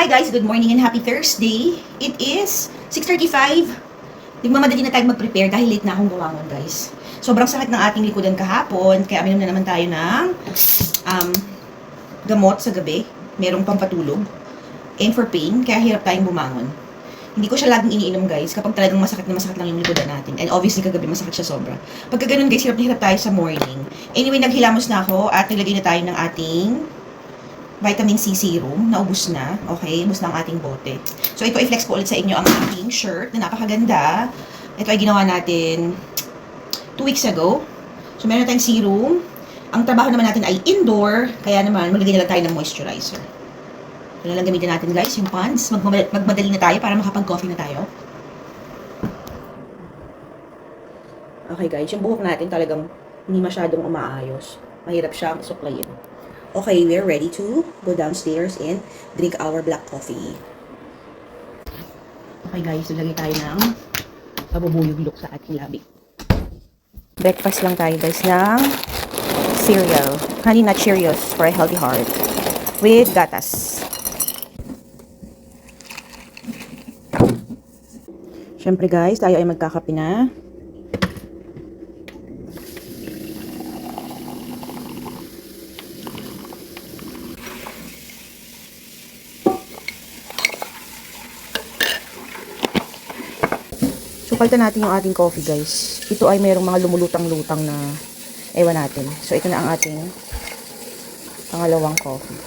Hi guys, good morning and happy Thursday. It is 6.35. Nagmamadali na tayo mag-prepare dahil late na akong gawangon guys. Sobrang sakit ng ating likodan kahapon, kaya aminom na naman tayo ng um, gamot sa gabi. Merong pampatulog. And for pain, kaya hirap tayong bumangon. Hindi ko siya laging iniinom guys kapag talagang masakit na masakit lang yung likodan natin. And obviously kagabi masakit siya sobra. Pagka ganun guys, hirap na hirap tayo sa morning. Anyway, naghilamos na ako at naglagay na tayo ng ating vitamin C serum. Naubos na. Okay, ubos na ang ating bote. So, ito i-flex ko ulit sa inyo ang aking shirt na napakaganda. Ito ay ginawa natin two weeks ago. So, meron tayong serum. Ang trabaho naman natin ay indoor. Kaya naman, maglagay na lang tayo ng moisturizer. Ito na lang gamitin natin guys, yung pants. Magmadali na tayo para makapag-coffee na tayo. Okay guys, yung buhok natin talagang hindi masyadong umaayos. Mahirap siyang suklayin. Okay, we're ready to go downstairs and drink our black coffee. Okay guys, lagay tayo ng pabubuyog sa ating labi. Breakfast lang tayo guys ng cereal. Honey Nut Cheerios for a healthy heart. With gatas. Siyempre guys, tayo ay magkakape na. So, palitan natin yung ating coffee, guys. Ito ay merong mga lumulutang-lutang na ewan natin. So, ito na ang ating pangalawang coffee.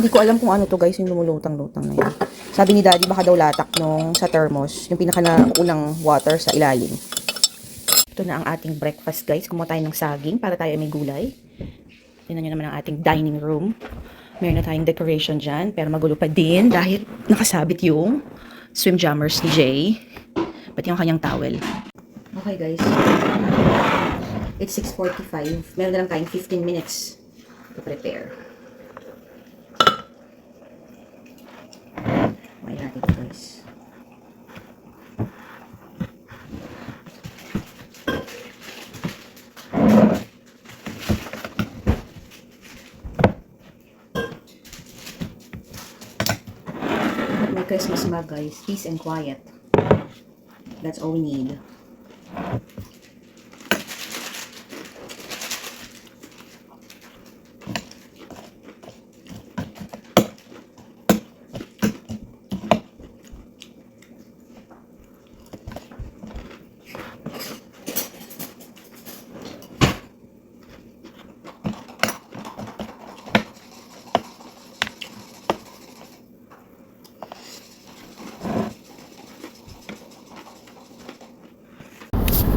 Hindi ko alam kung ano to, guys, yung lumulutang-lutang na yan. Sabi ni Daddy, baka daw latak nung sa thermos, yung pinaka na unang water sa ilalim. Ito na ang ating breakfast, guys. Kumuha tayo ng saging para tayo ay may gulay. Tingnan nyo naman ang ating dining room. Meron na tayong decoration dyan, pero magulo pa din dahil nakasabit yung swim jammers ni Jay. Pati yung kanyang towel. Okay guys. It's 6.45. Meron na lang tayong 15 minutes to prepare. Kumain natin ito guys. May Christmas mug guys. Peace and quiet. That's all we need.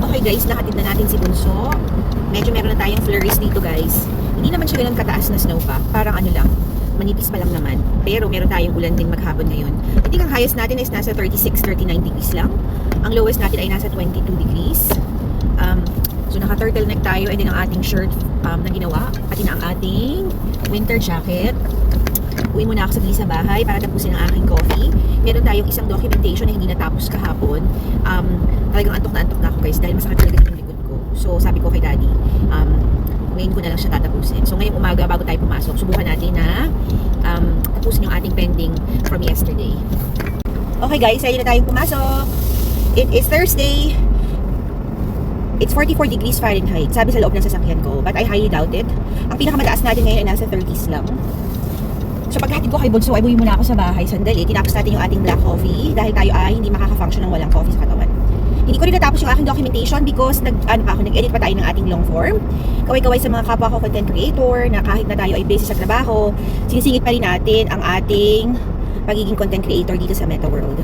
Okay guys, nakatid na natin si Bunso. Medyo meron na tayong flurries dito guys. Hindi naman siya ganun kataas na snow pa. Parang ano lang, manipis pa lang naman. Pero meron tayong ulan din maghapon ngayon. I think ang highest natin is nasa 36-39 degrees lang. Ang lowest natin ay nasa 22 degrees. Um, so naka turtleneck tayo and then ang ating shirt um, na ginawa. Pati na ang ating winter jacket. Uwi muna ako sa bahay para tapusin ang aking coffee. Meron tayong isang documentation na hindi natapos kahapon. Um, talagang antok na antok na ako guys dahil masakit talaga yung likod ko. So sabi ko kay daddy, um, ngayon ko na lang siya tatapusin. So ngayong umaga bago tayo pumasok, subukan natin na um, tapusin yung ating pending from yesterday. Okay guys, ready na tayong pumasok. It is Thursday. It's 44 degrees Fahrenheit. Sabi sa loob ng sasakyan ko. But I highly doubt it. Ang pinakamataas natin ngayon ay nasa 30s lang. So pagkahatid ko kay Bunso, ay buwi muna ako sa bahay sandali. Tinapos natin yung ating black coffee dahil tayo ay hindi makaka-function ng walang coffee sa katawan. Hindi ko rin natapos yung aking documentation because nag, ano pa ako, nag-edit pa tayo ng ating long form. Kaway-kaway sa mga kapwa ko content creator na kahit na tayo ay busy sa trabaho, sinisingit pa rin natin ang ating pagiging content creator dito sa Meta World.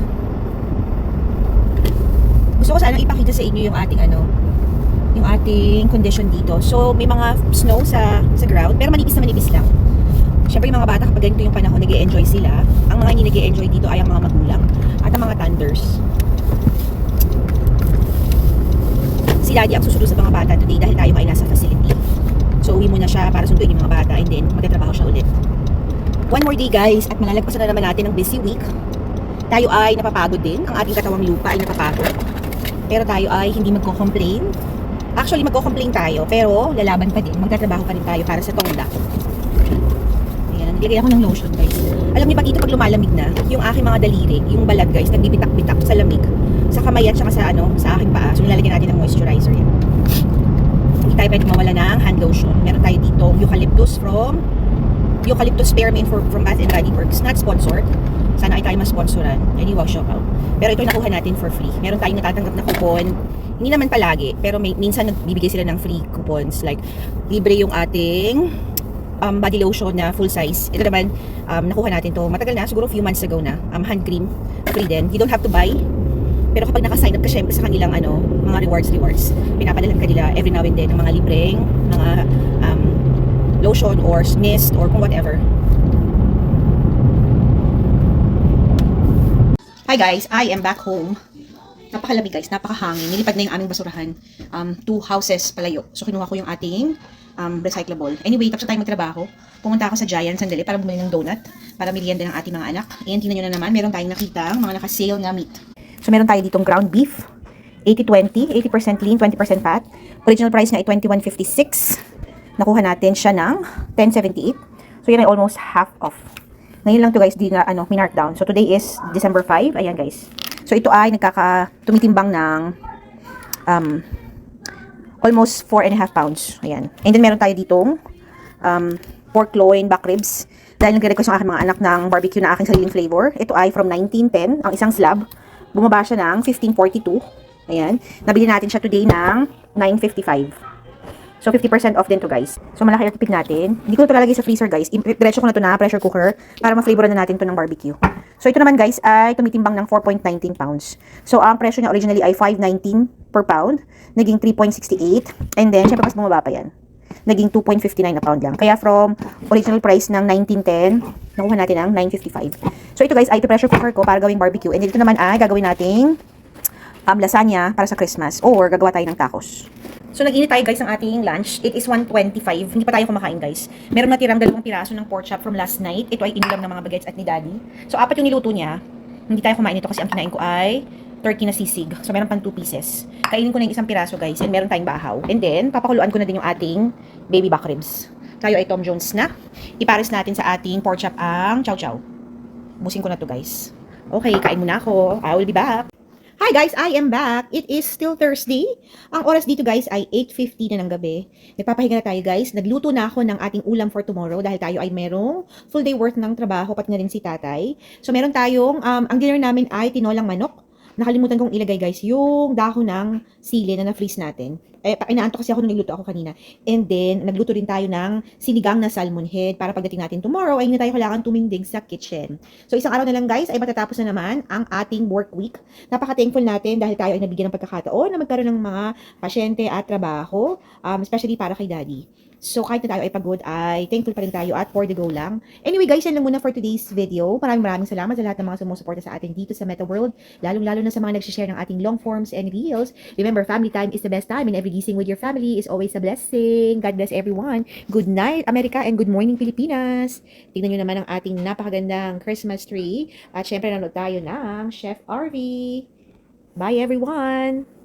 Gusto ko sanang ipakita sa inyo yung ating ano, yung ating condition dito. So, may mga snow sa sa ground, pero manipis na manipis lang. Siyempre yung mga bata kapag ganito yung panahon, nag enjoy sila. Ang mga hindi nag enjoy dito ay ang mga magulang at ang mga thunders. Si Daddy ang susunod sa mga bata today dahil tayo ay nasa facility. So uwi muna siya para sunduin yung mga bata and then magtatrabaho siya ulit. One more day guys at malalagpasan na naman natin ang busy week. Tayo ay napapagod din. Ang ating katawang lupa ay napapagod. Pero tayo ay hindi magko-complain. Actually, magko-complain tayo pero lalaban pa din. Magtatrabaho pa rin tayo para sa tongda. Lagay ako ng lotion, guys. Alam niyo, pag ito pag lumalamig na, yung aking mga daliri, yung balat, guys, nagbibitak-bitak sa lamig. Sa kamay at saka sa, ano, sa aking paa. So, nilalagyan natin ng moisturizer yan. Hindi tayo pwede mawala ng hand lotion. Meron tayo dito eucalyptus from eucalyptus spearmint for, from Bath and Body Works. Not sponsored. Sana ay tayo masponsoran. Any wow shout out. Pero ito nakuha natin for free. Meron tayong natatanggap na coupon. Hindi naman palagi, pero may, minsan nagbibigay sila ng free coupons. Like, libre yung ating um, body lotion na full size. Ito naman, um, nakuha natin to matagal na, siguro few months ago na. Um, hand cream, free din. You don't have to buy. Pero kapag naka-sign up ka syempre sa kanilang ano, mga rewards rewards, pinapadala ka nila every now and then ng mga libreng, mga um, lotion or mist or kung whatever. Hi guys, I am back home. Napakalamig guys, napakahangin. Nilipad na yung aming basurahan. Um, two houses palayo. So kinuha ko yung ating um, recyclable. Anyway, tapos na tayo magtrabaho. Pumunta ako sa Giant sandali para bumili ng donut para merienda ng ating mga anak. Ayan, tingnan nyo na naman, meron tayong nakita mga naka-sale na meat. So meron tayo ditong ground beef. 80-20, 80% lean, 20% fat. Original price nga ay 21.56. Nakuha natin siya ng 10.78. So yan ay almost half off. Ngayon lang to guys, di na ano, minark down. So today is December 5. Ayan guys. So ito ay nagkaka tumitimbang ng um, almost 4 and a half pounds. Ayan. And then meron tayo ditong um, pork loin, back ribs. Dahil nagre-request yung aking mga anak ng barbecue na aking sariling flavor. Ito ay from 1910, ang isang slab. Bumaba siya ng 1542. Ayan. Nabili natin siya today ng 955. So, 50% off din to guys. So, malaki ang tipid natin. Hindi ko ito lalagay sa freezer guys. Diretso ko na to na pressure cooker para ma-flavoran na natin to ng barbecue. So, ito naman guys ay tumitimbang ng 4.19 pounds. So, ang presyo niya originally ay 5.19 per pound. Naging 3.68. And then, syempre mas bumaba pa yan. Naging 2.59 na pound lang. Kaya from original price ng 19.10, nakuha natin ng 9.55. So, ito guys ay pressure cooker ko para gawing barbecue. And then, ito naman ay gagawin nating um, lasagna para sa Christmas or gagawa tayo ng tacos. So, nag-init tayo guys ng ating lunch. It is 1.25. Hindi pa tayo kumakain guys. Meron natirang dalawang piraso ng pork chop from last night. Ito ay inulam ng mga bagets at ni daddy. So, apat yung niluto niya. Hindi tayo kumain ito kasi ang kinain ko ay turkey na sisig. So, meron pang 2 pieces. Kainin ko na yung isang piraso guys. And meron tayong bahaw. And then, papakuluan ko na din yung ating baby back ribs. Tayo ay Tom Jones na. Ipares natin sa ating pork chop ang chow chow. Busin ko na to guys. Okay, kain muna ako. I will be back. Hi guys, I am back. It is still Thursday. Ang oras dito guys ay 8.50 na ng gabi. Nagpapahinga na tayo guys. Nagluto na ako ng ating ulam for tomorrow dahil tayo ay merong full day worth ng trabaho pati na rin si tatay. So meron tayong, um, ang dinner namin ay tinolang manok. Nakalimutan kong ilagay guys yung dahon ng sili na na-freeze natin. Eh, pa- inaanto kasi ako nung nagluto ako kanina. And then, nagluto rin tayo ng sinigang na salmon head para pagdating natin tomorrow ay hindi tayo kailangan tumindig sa kitchen. So, isang araw na lang guys ay matatapos na naman ang ating work week. Napaka-thankful natin dahil tayo ay nabigyan ng pagkakataon na magkaroon ng mga pasyente at trabaho, um, especially para kay daddy. So, kahit na tayo ay pagod, ay thankful pa rin tayo at for the go lang. Anyway guys, yan lang muna for today's video. Maraming maraming salamat sa lahat ng mga sumusuporta sa atin dito sa Meta World, lalong-lalo na sa mga nagsishare ng ating long forms and reels. Remember, family time is the best time and every gising with your family is always a blessing. God bless everyone. Good night, America, and good morning, Pilipinas. Tingnan nyo naman ang ating napakagandang Christmas tree. At syempre, nanood tayo ng Chef RV. Bye, everyone!